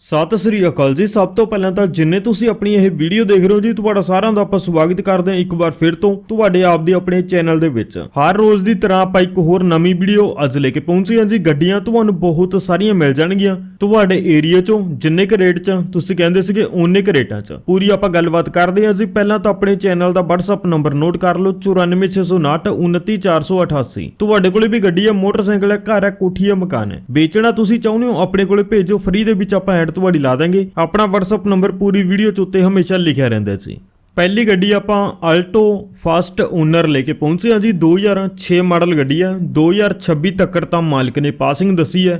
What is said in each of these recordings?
ਸਤਿ ਸ੍ਰੀ ਅਕਾਲ ਜੀ। ਸਭ ਤੋਂ ਪਹਿਲਾਂ ਤਾਂ ਜਿੰਨੇ ਤੁਸੀਂ ਆਪਣੀ ਇਹ ਵੀਡੀਓ ਦੇਖ ਰਹੇ ਹੋ ਜੀ, ਤੁਹਾਡਾ ਸਾਰਿਆਂ ਦਾ ਆਪਾਂ ਸਵਾਗਤ ਕਰਦੇ ਹਾਂ ਇੱਕ ਵਾਰ ਫਿਰ ਤੋਂ ਤੁਹਾਡੇ ਆਪ ਦੇ ਆਪਣੇ ਚੈਨਲ ਦੇ ਵਿੱਚ। ਹਰ ਰੋਜ਼ ਦੀ ਤਰ੍ਹਾਂ ਆਪਾਂ ਇੱਕ ਹੋਰ ਨਵੀਂ ਵੀਡੀਓ ਅੱਜ ਲੈ ਕੇ ਪਹੁੰਚੇ ਹਾਂ ਜੀ। ਗੱਡੀਆਂ ਤੁਹਾਨੂੰ ਬਹੁਤ ਸਾਰੀਆਂ ਮਿਲ ਜਾਣਗੀਆਂ। ਤੁਹਾਡੇ ਏਰੀਆ 'ਚੋਂ ਜਿੰਨੇ ਕੁ ਰੇਟ 'ਚ, ਤੁਸੀਂ ਕਹਿੰਦੇ ਸੀਗੇ ਓਨੇ ਕੁ ਰੇਟਾਂ 'ਚ। ਪੂਰੀ ਆਪਾਂ ਗੱਲਬਾਤ ਕਰਦੇ ਹਾਂ ਜੀ। ਪਹਿਲਾਂ ਤਾਂ ਆਪਣੇ ਚੈਨਲ ਦਾ WhatsApp ਨੰਬਰ ਨੋਟ ਕਰ ਲਓ 94659 29488 ਤੁਹਾਡੇ ਕੋਲੇ ਵੀ ਗੱਡੀ ਹੈ ਮੋਟਰਸਾਈਕਲ ਹੈ ਘਰ ਹੈ ਕੋਠੀ ਹੈ ਮਕਾਨ ਹੈ ਵੇਚਣਾ ਤੁਸੀਂ ਚਾਹੁੰਦੇ ਹੋ, ਆਪਣੇ ਕੋਲੇ ਭੇਜੋ। ਫ੍ਰੀ ਦੇ ਵਿੱਚ ਆਪਾਂ ਐਡ ਤੁਹਾਡੀ ਲਾ ਦਾਂਗੇ ਆਪਣਾ WhatsApp ਨੰਬਰ ਪੂਰੀ ਵੀਡੀਓ 'ਚ ਉੱਤੇ ਹਮੇਸ਼ਾ ਲਿਖਿਆ ਰਹਿੰਦਾ ਸੀ ਪਹਿਲੀ ਗੱਡੀ ਆਪਾਂ ਆਲਟੋ ਫਾਸਟ ਓਨਰ ਲੈ ਕੇ ਪਹੁੰਚੇ ਹਾਂ ਜੀ। 2006 ਮਾਡਲ ਗੱਡੀ ਆ। 2026 ਤੱਕ ਤਾਂ ਮਾਲਕ ਨੇ ਪਾਸਿੰਗ ਦੱਸੀ ਹੈ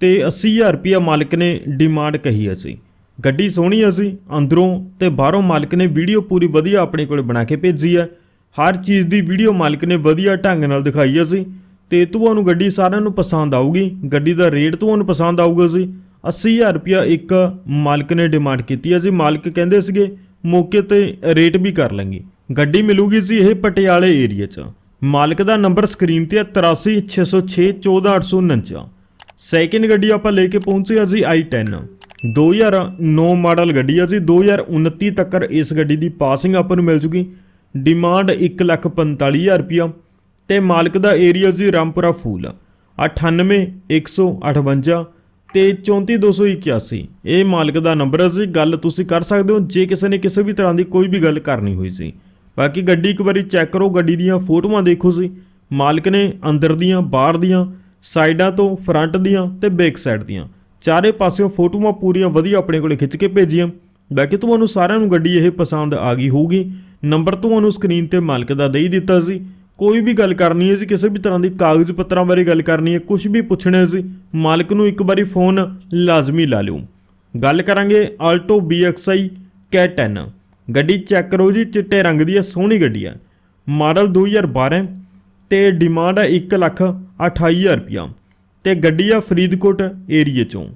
ਤੇ 80000 ਰੁਪਿਆ ਮਾਲਕ ਨੇ ਡਿਮਾਂਡ ਕਹੀ ਹੈ ਸੀ ਗੱਡੀ ਸੋਹਣੀ ਹੈ ਸੀ ਅੰਦਰੋਂ ਤੇ ਬਾਹਰੋਂ ਮਾਲਕ ਨੇ ਵੀਡੀਓ ਪੂਰੀ ਵਧੀਆ ਆਪਣੇ ਕੋਲ ਬਣਾ ਕੇ ਭੇਜੀ ਹੈ। ਹਰ ਚੀਜ਼ ਦੀ ਵੀਡੀਓ ਮਾਲਕ ਨੇ ਵਧੀਆ ਢੰਗ ਨਾਲ ਦਿਖਾਈ ਹੈ ਸੀ ਤੇ ਤੁਹਾਨੂੰ ਗੱਡੀ ਸਾਰਿਆਂ ਨੂੰ ਪਸੰਦ ਆਊਗੀ। ਗੱਡੀ ਦਾ ਰੇਟ ਤੁਹਾਨੂੰ ਪਸੰਦ ਆਊਗਾ ਸੀ 80000 ਰੁਪਇਆ ਇੱਕ ਮਾਲਕ ਨੇ ਡਿਮਾਂਡ ਕੀਤੀ। ਹੈ ਜੀ ਮਾਲਕ ਕਹਿੰਦੇ ਸੀਗੇ, ਮੌਕੇ ਤੇ ਰੇਟ ਵੀ ਕਰ ਲਾਂਗੇ। ਗੱਡੀ ਮਿਲੂਗੀ ਜੀ ਇਹ ਪਟਿਆਲੇ ਏਰੀਆ 'ਚ। ਮਾਲਕ ਦਾ ਨੰਬਰ ਸਕਰੀਨ ਤੇ ਹੈ 83606 14849 ਸੈਕਿੰਡ ਗੱਡੀ ਆਪਾਂ ਲੈ ਕੇ ਪਹੁੰਚੇ ਹਾਂ ਜੀ i10 2009 ਮਾਡਲ ਗੱਡੀ ਆ ਜੀ। 2029 ਤੱਕ ਇਸ ਗੱਡੀ ਦੀ ਪਾਸਿੰਗ ਆਪਾਂ ਨੂੰ ਮਿਲ ਜੂਗੀ। ਡਿਮਾਂਡ 145000 ਰੁਪਿਆ ਤੇ ਮਾਲਕ ਦਾ ਏਰੀਆ ਜੀ ਰਾਮਪੁਰਾ ਫੂਲ। 98158 ਤੇ 34281 ਇਹ ਮਾਲਕ ਦਾ ਨੰਬਰ ਹੈ ਜੀ, ਗੱਲ ਤੁਸੀਂ ਕਰ ਸਕਦੇ ਹੋ, ਜੇ ਕਿਸੇ ਨੇ ਕਿਸੇ ਵੀ ਤਰ੍ਹਾਂ ਦੀ ਕੋਈ ਵੀ ਗੱਲ ਕਰਨੀ ਹੋਈ ਸੀ। ਬਾਕੀ ਗੱਡੀ ਇੱਕ ਵਾਰੀ ਚੈੱਕ ਕਰੋ, ਗੱਡੀ ਦੀਆਂ ਫੋਟੋਆਂ ਦੇਖੋ ਜੀ। ਮਾਲਕ ਨੇ ਅੰਦਰ ਦੀਆਂ, ਬਾਹਰ ਦੀਆਂ, ਸਾਈਡਾਂ ਤੋਂ, ਫਰੰਟ ਦੀਆਂ ਤੇ ਬੈਕ ਸਾਈਡ ਦੀਆਂ। ਚਾਰੇ ਪਾਸਿਓਂ ਫੋਟੋਆਂ ਪੂਰੀਆਂ ਵਧੀਆ ਆਪਣੇ ਕੋਲੇ ਖਿੱਚ ਕੇ ਭੇਜੀਆਂ। ਬਾਕੀ ਤੁਹਾਨੂੰ ਸਾਰਿਆਂ ਨੂੰ ਗੱਡੀ ਇਹ ਪਸੰਦ ਆ ਗਈ ਹੋਊਗੀ। ਨੰਬਰ ਤੁਹਾਨੂੰ ਸਕਰੀਨ ਤੇ ਮਾਲਕ ਦਾ ਦੇ ਹੀ ਦਿੱਤਾ ਸੀ। ਕੋਈ ਵੀ ਗੱਲ ਕਰਨੀ ਹੈ ਜੀ, ਕਿਸੇ ਵੀ ਤਰ੍ਹਾਂ ਦੀ ਕਾਗਜ਼ ਪੱਤਰਾਂ ਬਾਰੇ ਗੱਲ ਕਰਨੀ ਹੈ ਕੁਝ ਵੀ ਪੁੱਛਣਾ ਹੈ ਜੀ, ਮਾਲਕ ਨੂੰ ਇੱਕ ਵਾਰੀ ਫੋਨ ਲਾਜ਼ਮੀ ਲਾ ਲਿਓ। ਗੱਲ ਕਰਾਂਗੇ ਆਲਟੋ BXI K10 ਗੱਡੀ ਚੈੱਕ ਕਰੋ ਜੀ, ਚਿੱਟੇ ਰੰਗ ਦੀ ਹੈ, ਸੋਹਣੀ ਗੱਡੀ ਹੈ। ਮਾਡਲ 2012 ਤੇ ਡਿਮਾਂਡ ਹੈ 1 ਲੱਖ 28000 ਰੁਪਿਆ ਤੇ ਗੱਡੀ ਆ ਫਰੀਦਕੋਟ ਏਰੀਏ ਚੋਂ।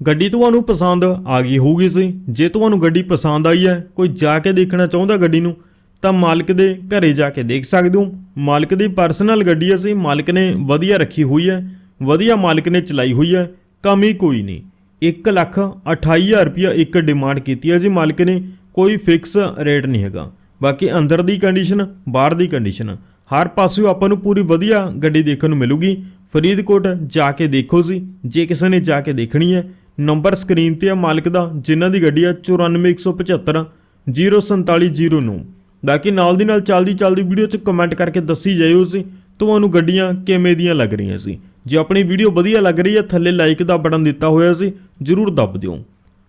ਗੱਡੀ ਤੁਹਾਨੂੰ ਪਸੰਦ ਆ ਗਈ ਹੋਊਗੀ ਸੀ ਜੇ ਤੁਹਾਨੂੰ ਗੱਡੀ ਪਸੰਦ ਆਈ ਹੈ, ਕੋਈ ਜਾ ਕੇ ਦੇਖਣਾ ਚਾਹੁੰਦਾ ਗੱਡੀ ਨੂੰ ਤਾਂ ਮਾਲਕ ਦੇ ਘਰੇ ਜਾ ਕੇ ਦੇਖ ਸਕਦੇ ਹੋ। ਮਾਲਕ ਦੀ ਪਰਸਨਲ ਗੱਡੀ ਅਸੀਂ ਮਾਲਕ ਨੇ ਵਧੀਆ ਰੱਖੀ ਹੋਈ ਹੈ, ਵਧੀਆ ਮਾਲਕ ਨੇ ਚਲਾਈ ਹੋਈ ਹੈ, ਕਮੀ ਕੋਈ ਨਹੀਂ। 1 ਲੱਖ 28000 ਰੁਪਇਆ ਇੱਕ ਡਿਮਾਂਡ ਕੀਤੀ ਹੈ ਜੀ ਮਾਲਕ ਨੇ, ਕੋਈ ਫਿਕਸ ਰੇਟ ਨਹੀਂ ਹੈਗਾ। ਬਾਕੀ ਅੰਦਰ ਦੀ ਕੰਡੀਸ਼ਨ ਬਾਹਰ ਦੀ ਕੰਡੀਸ਼ਨ ਹਰ ਪਾਸਿਓਂ ਆਪਾਂ ਨੂੰ ਪੂਰੀ ਵਧੀਆ ਗੱਡੀ ਦੇਖਣ ਨੂੰ ਮਿਲੂਗੀ। ਫਰੀਦਕੋਟ ਜਾ ਕੇ ਦੇਖੋ ਜੀ, ਜੇ ਕਿਸੇ ਨੇ ਜਾ ਕੇ ਦੇਖਣੀ ਹੈ, ਨੰਬਰ ਸਕਰੀਨ ਤੇ ਆ ਮਾਲਕ ਦਾ, ਜਿਨ੍ਹਾਂ ਦੀ ਗੱਡੀ ਆ 94175 04709 ਬਾਕੀ ਨਾਲ ਦੀ ਨਾਲ ਚੱਲਦੀ ਚੱਲਦੀ ਵੀਡੀਓ 'ਚ ਕਮੈਂਟ ਕਰਕੇ ਦੱਸੀ ਜਾਇਓ ਸੀ, ਤੁਹਾਨੂੰ ਗੱਡੀਆਂ ਕਿਵੇਂ ਦੀਆਂ ਲੱਗ ਰਹੀਆਂ ਸੀ। ਜੇ ਆਪਣੀ ਵੀਡੀਓ ਵਧੀਆ ਲੱਗ ਰਹੀ ਹੈ, ਥੱਲੇ ਲਾਈਕ ਦਾ ਬਟਨ ਦਿੱਤਾ ਹੋਇਆ ਸੀ, ਜਰੂਰ ਦੱਬ ਦਿਓ।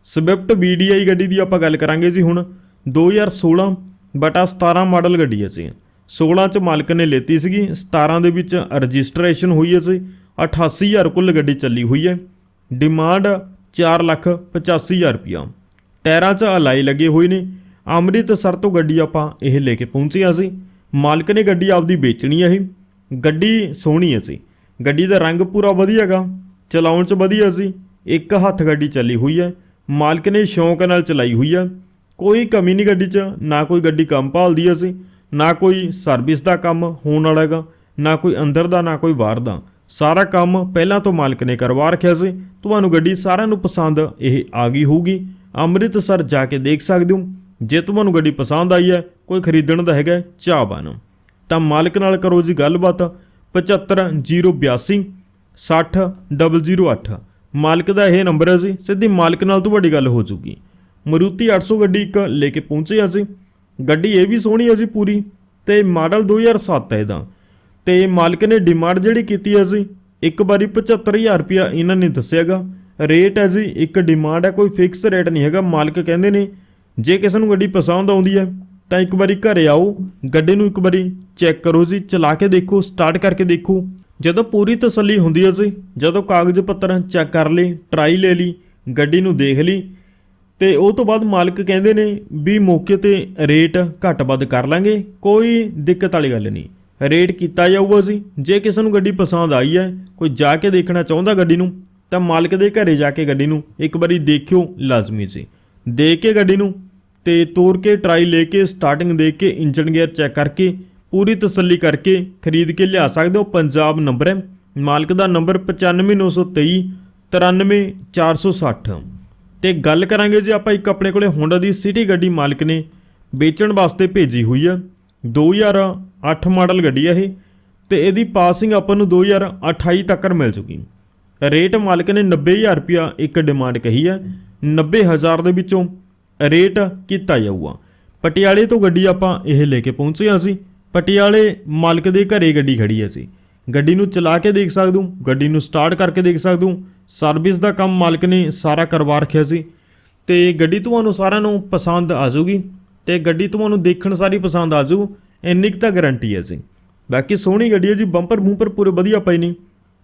ਸਵਿਫਟ VDI ਗੱਡੀ ਦੀ ਆਪਾਂ ਗੱਲ ਕਰਾਂਗੇ ਜੀ ਹੁਣ। 2016 ਬਟਾ 17 ਮਾਡਲ ਗੱਡੀ ਹੈ ਸੀ 16 ਚ ਮਾਲਕ ਨੇ ਲੇਤੀ ਸੀਗੀ 17 ਦੇ ਵਿੱਚ ਰਜਿਸਟ੍ਰੇਸ਼ਨ ਹੋਈ ਹੈ ਸੀ 88000 ਕੁੱਲ ਗੱਡੀ ਚੱਲੀ ਹੋਈ ਹੈ। ਡਿਮਾਂਡ 4 ਲੱਖ 85000 ਰੁਪਇਆ। ਟਾਇਰਾਂ 'ਚ ਅਲਾਈ ਲੱਗੇ ਹੋਏ ਨੇ। ਅੰਮ੍ਰਿਤਸਰ ਤੋਂ ਗੱਡੀ ਆਪਾਂ ਇਹ ਲੈ ਕੇ ਪਹੁੰਚੇ ਹਾਂ ਸੀ। ਮਾਲਕ ਨੇ ਗੱਡੀ ਆਪਦੀ ਵੇਚਣੀ ਹੈ ਇਹ। ਗੱਡੀ ਸੋਹਣੀ ਹੈ ਸੀ। ਗੱਡੀ ਦਾ ਰੰਗ ਪੂਰਾ ਵਧੀਆ ਹੈਗਾ ਚਲਾਉਣ 'ਚ ਵਧੀਆ ਸੀ। ਇੱਕ ਹੱਥ ਗੱਡੀ ਚੱਲੀ ਹੋਈ ਹੈ ਮਾਲਕ ਨੇ ਸ਼ੌਂਕ ਨਾਲ ਚਲਾਈ ਹੋਈ ਹੈ ਕੋਈ ਕਮੀ ਨਹੀਂ ਗੱਡੀ 'ਚ। ਨਾ ਕੋਈ ਗੱਡੀ ਕੰਮ ਭਾਲਦੀ ਹੈ ਸੀ। ਨਾ ਕੋਈ ਸਰਵਿਸ ਦਾ ਕੰਮ ਹੋਣ ਵਾਲਾ ਹੈਗਾ। ਨਾ ਕੋਈ ਅੰਦਰ ਦਾ, ਨਾ ਕੋਈ ਬਾਹਰ ਦਾ। ਸਾਰਾ ਕੰਮ ਪਹਿਲਾਂ ਤੋਂ ਮਾਲਕ ਨੇ ਕਰਵਾ ਰੱਖਿਆ ਸੀ। ਤੁਹਾਨੂੰ ਗੱਡੀ ਸਾਰਿਆਂ ਨੂੰ ਪਸੰਦ ਇਹ ਆ ਗਈ ਹੋਊਗੀ। ਅੰਮ੍ਰਿਤਸਰ ਜਾ ਕੇ ਦੇਖ ਸਕਦੇ ਹੋ। ਜੇ ਤੁਹਾਨੂੰ ਗੱਡੀ ਪਸੰਦ ਆਈ ਹੈ, ਕੋਈ ਖਰੀਦਣ ਦਾ ਹੈਗਾ ਚਾਹ ਬਨ ਤਾਂ ਮਾਲਕ ਨਾਲ ਕਰੋ ਜੀ ਗੱਲਬਾਤ। 75082 60008 ਮਾਲਕ ਦਾ ਇਹ ਨੰਬਰ ਹੈ ਜੀ, ਸਿੱਧੀ ਮਾਲਕ ਨਾਲ ਤੁਹਾਡੀ ਗੱਲ ਹੋ ਜੂਗੀ। ਮਰੂਤੀ 800 ਗੱਡੀ ਇੱਕ ਲੈ ਕੇ ਪਹੁੰਚੇ ਅਸੀਂ ਗੱਡੀ ਇਹ ਵੀ ਸੋਹਣੀ ਹੈ ਜੀ ਪੂਰੀ, ਤੇ ਮਾਡਲ 2007 ਹੈ ਇਹਦਾ। ਤੇ ਮਾਲਕ ਨੇ ਡਿਮਾਂਡ ਜਿਹੜੀ ਕੀਤੀ ਹੈ ਜੀ, ਇੱਕ ਵਾਰੀ 75000 ਰੁਪਇਆ ਇਹਨਾਂ ਨੇ ਦੱਸਿਆਗਾ। ਰੇਟ ਹੈ ਜੀ, ਇੱਕ ਡਿਮਾਂਡ ਹੈ, ਕੋਈ ਫਿਕਸ ਰੇਟ ਨਹੀਂ ਹੈਗਾ। ਮਾਲਕ ਕਹਿੰਦੇ ਨੇ ਜੇ ਕਿਸੇ ਨੂੰ ਗੱਡੀ ਪਸੰਦ ਆਉਂਦੀ ਹੈ, ਤਾਂ ਇੱਕ ਵਾਰੀ ਘਰੇ ਆਓ, ਗੱਡੀ ਨੂੰ ਇੱਕ ਵਾਰੀ ਚੈੱਕ ਕਰੋ ਜੀ, ਚਲਾ ਕੇ ਦੇਖੋ ਸਟਾਰਟ ਕਰਕੇ ਦੇਖੋ। ਜਦੋਂ ਪੂਰੀ ਤਸੱਲੀ ਹੁੰਦੀ ਹੈ ਜੀ, ਜਦੋਂ ਕਾਗਜ਼ ਪੱਤਰ ਚੈੱਕ ਕਰ ਲਈ ਟਰਾਈ ਲੈ ਲਈ, ਗੱਡੀ ਨੂੰ ਦੇਖ ਲਈ, ਤੇ ਉਹ ਤੋਂ ਬਾਅਦ ਮਾਲਕ ਕਹਿੰਦੇ ਨੇ ਵੀ ਮੌਕੇ ਤੇ ਰੇਟ ਘੱਟ ਵੱਧ ਕਰ ਲਾਂਗੇ, ਕੋਈ ਦਿੱਕਤ ਵਾਲੀ ਗੱਲ ਨਹੀਂ। ਰੇਟ ਕੀਤਾ ਜਾਊਗਾ ਜੀ, ਜੇ ਕਿਸੇ ਨੂੰ ਗੱਡੀ ਪਸੰਦ ਆਈ ਹੈ, ਕੋਈ ਜਾ ਕੇ ਦੇਖਣਾ ਚਾਹੁੰਦਾ ਗੱਡੀ ਨੂੰ, ਤਾਂ ਮਾਲਕ ਦੇ ਘਰੇ ਜਾ ਕੇ ਗੱਡੀ ਨੂੰ ਇੱਕ ਵਾਰੀ ਦੇਖਿਓ ਲਾਜ਼ਮੀ ਜੀ। ਦੇਖ ਕੇ ਗੱਡੀ ਨੂੰ ਤੇ ਤੋਰ ਕੇ ਟਰਾਈ ਲੈ ਕੇ ਸਟਾਰਟਿੰਗ ਦੇਖ ਕੇ ਇੰਜਨ ਗੇਅਰ ਚੈੱਕ ਕਰਕੇ, ਪੂਰੀ ਤਸੱਲੀ ਕਰਕੇ ਖਰੀਦ ਕੇ ਲਿਆ ਸਕਦੇ ਹੋ। ਪੰਜਾਬ ਨੰਬਰ ਹੈ, ਮਾਲਕ ਦਾ ਨੰਬਰ 95923 93460 ਤੇ ਗੱਲ ਕਰਾਂਗੇ ਜੀ ਆਪਾਂ ਇੱਕ ਆਪਣੇ ਕੋਲੇ ਹੋਂਡਾ ਦੀ ਸਿਟੀ ਗੱਡੀ ਮਾਲਕ ਨੇ ਵੇਚਣ ਵਾਸਤੇ ਭੇਜੀ ਹੋਈ ਆ 2008 ਮਾਡਲ ਗੱਡੀ ਆ ਇਹ, ਤੇ ਇਹਦੀ ਪਾਸਿੰਗ ਆਪਾਂ ਨੂੰ 2028 ਤੱਕ ਮਿਲ ਚੁੱਕੀ। ਰੇਟ ਮਾਲਕ ਨੇ 90000 ਰੁਪਿਆ ਇੱਕ ਡਿਮਾਂਡ ਕਹੀ ਹੈ 90000 ਦੇ ਵਿੱਚੋਂ ਰੇਟ ਕੀਤਾ ਜਾਊਗਾ। ਪਟਿਆਲੇ ਤੋਂ ਗੱਡੀ ਆਪਾਂ ਇਹ ਲੈ ਕੇ ਪਹੁੰਚੇ ਹਾਂ ਅਸੀਂ। ਪਟਿਆਲੇ ਮਾਲਕ ਦੇ ਘਰੇ ਗੱਡੀ ਖੜੀ ਹੈ ਸੀ ਗੱਡੀ ਨੂੰ ਚਲਾ ਕੇ ਦੇਖ ਸਕਦੇ, ਗੱਡੀ ਨੂੰ ਸਟਾਰਟ ਕਰਕੇ ਦੇਖ ਸਕਦੇ। ਸਰਵਿਸ ਦਾ ਕੰਮ ਮਾਲਕ ਨੇ ਸਾਰਾ ਕਰਵਾ ਰੱਖਿਆ ਸੀ। ਤੇ ਗੱਡੀ ਤੁਹਾਨੂੰ ਸਾਰਿਆਂ ਨੂੰ ਪਸੰਦ ਆ ਜਾਊਗੀ। ਤੇ ਗੱਡੀ ਤੁਹਾਨੂੰ ਦੇਖਣ ਸਾਰੀ ਪਸੰਦ ਆ ਜਾਊ, ਇੰਨੀ ਕੁ ਤਾਂ ਗਾਰੰਟੀ ਹੈ ਸੀ ਬਾਕੀ ਸੋਹਣੀ ਗੱਡੀ ਹੈ ਜੀ ਬੰਪਰ ਬੂੰਪਰ ਪੂਰੇ ਵਧੀਆ ਪਏ ਨੇ।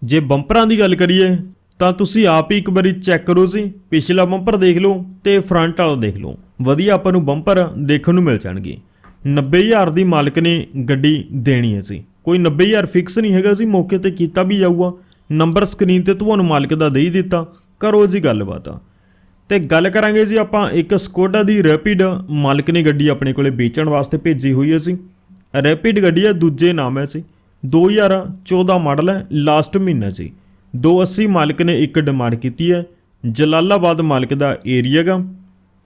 ਜੇ ਬੰਪਰਾਂ ਦੀ ਗੱਲ ਕਰੀਏ ਤਾਂ ਤੁਸੀਂ ਆਪ ਹੀ ਇੱਕ ਵਾਰੀ ਚੈੱਕ ਕਰੋ ਜੀ। ਪਿਛਲਾ ਬੰਪਰ ਦੇਖ ਲਓ ਤੇ ਫਰੰਟ ਵਾਲਾ ਦੇਖ ਲਓ। ਵਧੀਆ ਆਪਾਂ ਨੂੰ ਬੰਪਰ ਦੇਖਣ ਨੂੰ ਮਿਲ ਜਾਣਗੇ। 90000 ਦੀ ਮਾਲਕ ਨੇ ਗੱਡੀ ਦੇਣੀ ਹੈ ਜੀ। ਕੋਈ 90000 ਫਿਕਸ ਨਹੀਂ ਹੈਗਾ ਜੀ। ਮੌਕੇ ਤੇ ਕੀਤਾ ਵੀ ਜਾਊਗਾ। ਨੰਬਰ ਸਕਰੀਨ ਤੇ ਤੁਹਾਨੂੰ ਮਾਲਕ ਦਾ ਦੇ ਹੀ ਦਿੱਤਾ। ਕਰੋ ਜੀ ਗੱਲਬਾਤ। ਤੇ ਗੱਲ ਕਰਾਂਗੇ ਜੀ ਆਪਾਂ ਇੱਕ ਸਕੋਡਾ ਦੀ ਰੈਪਿਡ ਮਾਲਕ ਨੇ ਗੱਡੀ ਆਪਣੇ ਕੋਲੇ ਵੇਚਣ ਵਾਸਤੇ ਭੇਜੀ ਹੋਈ ਹੈ ਸੀ ਰੈਪਿਡ ਗੱਡੀ ਹੈ, ਦੂਜੇ ਨਾਮ ਹੈ ਸੀ 2014 ਮਾਡਲ ਹੈ ਲਾਸਟ ਮਹੀਨਾ ਜੀ। 280 ਮਾਲਕ ਨੇ ਇੱਕ ਡਿਮਾਂਡ ਕੀਤੀ ਹੈ। ਜਲਾਲਾਬਾਦ ਮਾਲਕ ਦਾ ਏਰੀਆ ਗਾ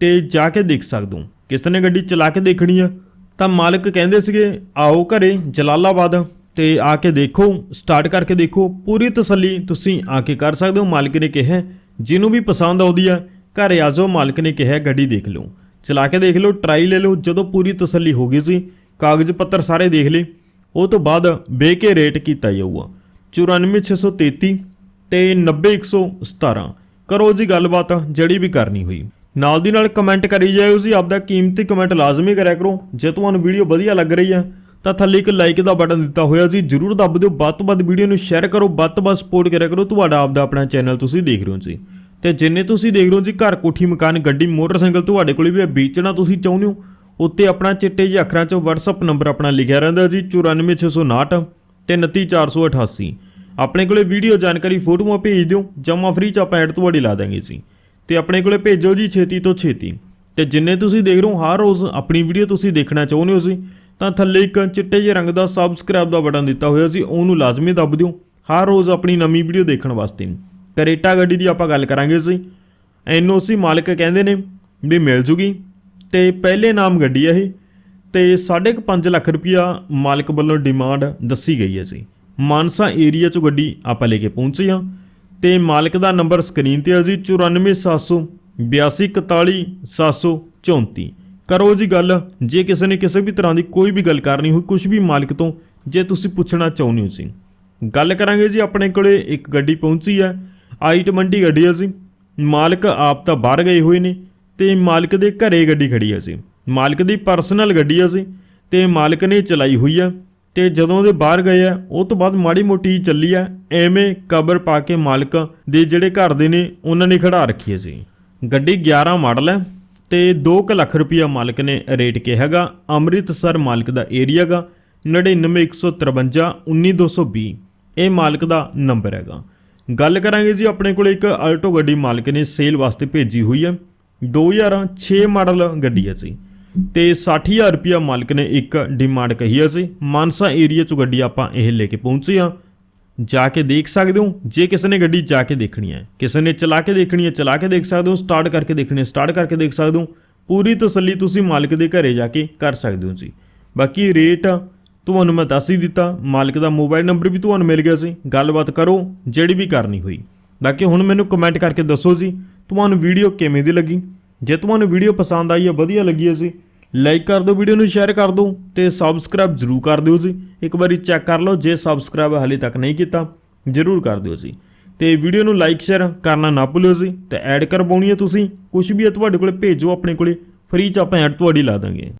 ਤੇ ਜਾ ਕੇ ਦੇਖ ਸਕਦੇ ਹੋ। ਕਿਸ ਨੇ ਗੱਡੀ ਚਲਾ ਕੇ ਦੇਖਣੀ ਆ ਤਾਂ ਮਾਲਕ ਕਹਿੰਦੇ ਸੀਗੇ, ਆਓ ਘਰੇ ਜਲਾਲਾਬਾਦ ਤੇ ਆ ਕੇ ਦੇਖੋ, ਸਟਾਰਟ ਕਰਕੇ ਦੇਖੋ। ਪੂਰੀ ਤਸੱਲੀ ਤੁਸੀਂ ਆ ਕੇ ਕਰ ਸਕਦੇ ਹੋ। ਮਾਲਕ ਨੇ ਕਿਹਾ, ਜਿਹਨੂੰ ਵੀ ਪਸੰਦ ਆਉਂਦੀ ਆ ਘਰ ਆ ਜਾਓ। ਮਾਲਕ ਨੇ ਕਿਹਾ, ਗੱਡੀ ਦੇਖ ਲਓ। ਚਲਾ ਕੇ ਦੇਖ ਲਓ, ਟਰਾਈ ਲੈ ਲਓ। ਜਦੋਂ ਪੂਰੀ ਤਸੱਲੀ ਹੋ ਗਈ ਸੀ, ਕਾਗਜ਼ ਪੱਤਰ ਸਾਰੇ ਦੇਖ ਲਏ। ਉਹ ਤੋਂ ਬਾਅਦ ਵੇ ਕੇ ਰੇਟ ਕੀਤਾ ਜਾਊਗਾ। 94633 ਤੇ 90117 ਕਰੋ ਜੀ ਗੱਲਬਾਤ ਜਿਹੜੀ ਵੀ ਕਰਨੀ ਹੋਈ। ਨਾਲ ਦੀ ਨਾਲ ਕਮੈਂਟ ਕਰੀ ਜਾਇਓ ਜੀ, ਆਪਦਾ ਕੀਮਤੀ ਕਮੈਂਟ ਲਾਜ਼ਮੀ ਕਰਿਆ ਕਰੋ। ਜੇ ਤੁਹਾਨੂੰ ਵੀਡੀਓ ਵਧੀਆ ਲੱਗ ਰਹੀ ਹੈ, ਤਾਂ ਥੱਲੇ ਇੱਕ ਲਾਈਕ ਦਾ ਬਟਨ ਦਿੱਤਾ ਹੋਇਆ ਜੀ। ਜਰੂਰ ਦੱਬ ਦਿਓ, ਵੱਧ ਤੋਂ ਵੱਧ ਵੀਡੀਓ ਨੂੰ ਸ਼ੇਅਰ ਕਰੋ, ਵੱਧ ਤੋਂ ਵੱਧ ਸਪੋਰਟ ਕਰਿਆ ਕਰੋ। ਤੁਹਾਡਾ ਆਪਦਾ ਆਪਣਾ ਚੈਨਲ ਤੁਸੀਂ ਦੇਖ ਰਹੇ ਹੋ ਜੀ। ਤੇ ਜਿੰਨੇ ਤੁਸੀਂ ਦੇਖ ਰਹੇ ਹੋ ਜੀ, ਘਰ ਕੋਠੀ, ਮਕਾਨ, ਗੱਡੀ, ਮੋਟਰਸਾਈਕਲ ਤੁਹਾਡੇ ਕੋਲ ਵੀ ਹੈ, ਵੇਚਣਾ ਤੁਸੀਂ ਚਾਹੁੰਦੇ ਹੋ, ਉੱਤੇ ਆਪਣਾ ਚਿੱਟੇ ਜਿਹੇ ਅੱਖਰਾਂ 'ਚ WhatsApp ਨੰਬਰ ਆਪਣਾ ਲਿਖਿਆ ਰਹਿੰਦਾ ਜੀ 94659 ਤੇ 29488 ਆਪਣੇ ਕੋਲੇ ਵੀਡੀਓ ਜਾਣਕਾਰੀ ਫੋਟੋਆਂ ਭੇਜ ਦਿਓ ਜਮਾ ਫ੍ਰੀ ਚ ਆਪਾਂ ਐਡ ਤੁਹਾਡੀ ਲਾ ਦਾਂਗੇ ਜੀ। ਤੇ ਆਪਣੇ ਕੋਲੇ ਭੇਜੋ ਜੀ ਛੇਤੀ ਤੋਂ ਛੇਤੀ। ਤੇ ਜਿੰਨੇ ਤੁਸੀਂ ਦੇਖ ਰਹੇ ਹੋ, ਹਰ ਰੋਜ਼ ਆਪਣੀ ਵੀਡੀਓ ਤੁਸੀਂ ਦੇਖਣਾ ਚਾਹੁੰਦੇ ਹੋ ਜੀ, ਤਾਂ ਥੱਲੇ ਇੱਕ ਚਿੱਟੇ ਜਿਹੇ ਰੰਗ ਦਾ ਸਬਸਕ੍ਰਾਈਬ ਦਾ ਬਟਨ ਦਿੱਤਾ ਹੋਇਆ ਸੀ ਉਹਨੂੰ ਲਾਜ਼ਮੀ ਦੱਬ ਦਿਓ। ਹਰ ਰੋਜ਼ ਆਪਣੀ ਨਵੀਂ ਵੀਡੀਓ ਦੇਖਣ ਵਾਸਤੇ। ਕਰੇਟਾ ਗੱਡੀ ਦੀ ਆਪਾਂ ਗੱਲ ਕਰਾਂਗੇ ਜੀ। ਐਨਓਸੀ ਮਾਲਕ ਕਹਿੰਦੇ ਨੇ ਵੀ ਮਿਲ ਜੂਗੀ। ਤੇ ਪਹਿਲੇ ਨਾਮ ਗੱਡੀ ਹੈ ਇਹ। ਤੇ 5.5 ਲੱਖ ਰੁਪਇਆ ਮਾਲਕ ਵੱਲੋਂ ਡਿਮਾਂਡ ਦੱਸੀ ਗਈ ਹੈ ਸੀ ਮਾਨਸਾ ਏਰੀਆ 'ਚ ਗੱਡੀ ਆਪਾਂ ਲੈ ਕੇ ਪਹੁੰਚੇ ਹਾਂ ਤੇ ਮਾਲਕ ਦਾ ਨੰਬਰ ਸਕਰੀਨ ਤੇ ਆ ਜੀ 9478241734 ਕਰੋ ਜੀ ਗੱਲ, ਜੇ ਕਿਸੇ ਨੇ ਕਿਸੇ ਵੀ ਤਰ੍ਹਾਂ ਦੀ ਕੋਈ ਵੀ ਗੱਲ ਕਰਨੀ ਹੋਈ ਕੁਝ ਵੀ ਮਾਲਕ ਤੋਂ, ਜੇ ਤੁਸੀਂ ਪੁੱਛਣਾ ਚਾਹੁੰਦੇ ਹੋ ਜੀ। ਗੱਲ ਕਰਾਂਗੇ ਜੀ, ਆਪਣੇ ਕੋਲੇ ਇੱਕ ਗੱਡੀ ਪਹੁੰਚੀ ਹੈ ਆਈ 20 ਗੱਡੀ ਹੈ ਜੀ। ਮਾਲਕ ਆਪ ਤਾਂ ਬਾਹਰ ਗਏ ਹੋਏ ਨੇ ਤੇ ਮਾਲਕ ਦੇ ਘਰੇ ਗੱਡੀ ਖੜੀ ਹੈ ਜੀ। ਮਾਲਕ ਦੀ ਪਰਸਨਲ ਗੱਡੀ ਹੈ ਜੀ ਤੇ ਮਾਲਕ ਨੇ ਚਲਾਈ ਹੋਈ ਆ ਤੇ ਜਦੋਂ ਦੇ ਬਾਹਰ ਗਏ ਆ, ਉਹ ਤੋਂ ਬਾਅਦ ਮਾੜੀ ਮੋਟੀ ਚੱਲੀ ਆ, ਐਵੇਂ ਕਬਰ ਪਾ ਕੇ ਮਾਲਕ ਦੇ ਜਿਹੜੇ ਘਰ ਦੇ ਨੇ, ਉਹਨਾਂ ਨੇ ਖੜਾ ਰੱਖੀ ਸੀ ਗੱਡੀ 11 ਮਾਡਲ ਹੈ ਤੇ 2 ਲੱਖ ਰੁਪਇਆ ਮਾਲਕ ਨੇ ਰੇਟ ਕਿਹਾਗਾ ਅੰਮ੍ਰਿਤਸਰ ਮਾਲਕ ਦਾ ਏਰੀਆ ਗਾ 99153 19220 ਇਹ ਮਾਲਕ ਦਾ ਨੰਬਰ ਹੈਗਾ। ਗੱਲ ਕਰਾਂਗੇ ਜੀ, ਆਪਣੇ ਕੋਲ ਇੱਕ ਆਲਟੋ ਗੱਡੀ ਮਾਲਕ ਨੇ ਸੇਲ ਵਾਸਤੇ ਭੇਜੀ ਹੋਈ ਹੈ 2006 ਮਾਡਲ ਗੱਡੀ ਹੈ ਜੀ। ਤੇ 60000 ਰੁਪਇਆ ਮਾਲਕ ਨੇ ਇੱਕ ਡਿਮਾਂਡ ਕਹੀ ਹੈ ਸੀ ਮਾਨਸਾ ਏਰੀਆ ਚ ਗੱਡੀ ਆਪਾਂ ਇਹ ਲੈ ਕੇ ਪਹੁੰਚੇ ਆ ਜਾ ਕੇ ਦੇਖ ਸਕਦੇ ਹੋ। ਜੇ ਕਿਸੇ ਨੇ ਗੱਡੀ ਜਾ ਕੇ ਦੇਖਣੀ ਹੈ, ਕਿਸੇ ਨੇ ਚਲਾ ਕੇ ਦੇਖਣੀ ਹੈ, ਚਲਾ ਕੇ ਦੇਖ ਸਕਦੇ ਹੋ। ਸਟਾਰਟ ਕਰਕੇ ਦੇਖਣੀ ਹੈ ਸਟਾਰਟ ਕਰਕੇ ਦੇਖ ਸਕਦੇ ਹੋ। ਪੂਰੀ ਤਸੱਲੀ ਤੁਸੀਂ ਮਾਲਕ ਦੇ ਘਰੇ ਜਾ ਕੇ ਕਰ ਸਕਦੇ ਹੋ ਜੀ। ਬਾਕੀ ਰੇਟ ਤੁਹਾਨੂੰ ਮੈਂ ਦੱਸ ਹੀ ਦਿੱਤਾ। ਮਾਲਕ ਦਾ ਮੋਬਾਈਲ ਨੰਬਰ ਵੀ ਤੁਹਾਨੂੰ ਮਿਲ ਗਿਆ ਸੀ ਗੱਲਬਾਤ ਕਰੋ, ਜਿਹੜੀ ਵੀ ਕਰਨੀ ਹੋਈ। ਬਾਕੀ ਹੁਣ ਮੈਨੂੰ ਕਮੈਂਟ ਕਰਕੇ ਦੱਸੋ ਜੀ। ਤੁਹਾਨੂੰ ਵੀਡੀਓ ਕਿਵੇਂ ਦੀ ਲੱਗੀ? ਜੇ ਤੁਹਾਨੂੰ ਵੀਡੀਓ ਪਸੰਦ ਆਈ ਹੈ, ਵਧੀਆ ਲੱਗੀ ਹੈ ਜੀ ਲਾਈਕ ਕਰ ਦਿਓ, ਵੀਡੀਓ ਨੂੰ ਸ਼ੇਅਰ ਕਰ ਦਿਓ ਤੇ ਸਬਸਕ੍ਰਾਈਬ ਜ਼ਰੂਰ ਕਰ ਦਿਓ ਜੀ। ਇੱਕ ਵਾਰੀ ਚੈੱਕ ਕਰ ਲਓ, ਜੇ ਸਬਸਕ੍ਰਾਈਬ ਹਾਲੇ ਤੱਕ ਨਹੀਂ ਕੀਤਾ, ਜ਼ਰੂਰ ਕਰ ਦਿਓ ਜੀ। ਤੇ ਵੀਡੀਓ ਨੂੰ ਲਾਈਕ ਸ਼ੇਅਰ ਕਰਨਾ ਨਾ ਭੁੱਲਿਓ ਜੀ ਤੇ ਐਡ ਕਰਵਾਉਣੀ ਹੈ ਤੁਸੀਂ। ਕੁਝ ਵੀ ਹੈ ਤੁਹਾਡੇ ਕੋਲੇ, ਭੇਜੋ ਆਪਣੇ ਕੋਲੇ। ਫ੍ਰੀ ਚ ਆਪਾਂ ਐਡ ਤੁਹਾਡੀ ਲਾ ਦਾਂਗੇ।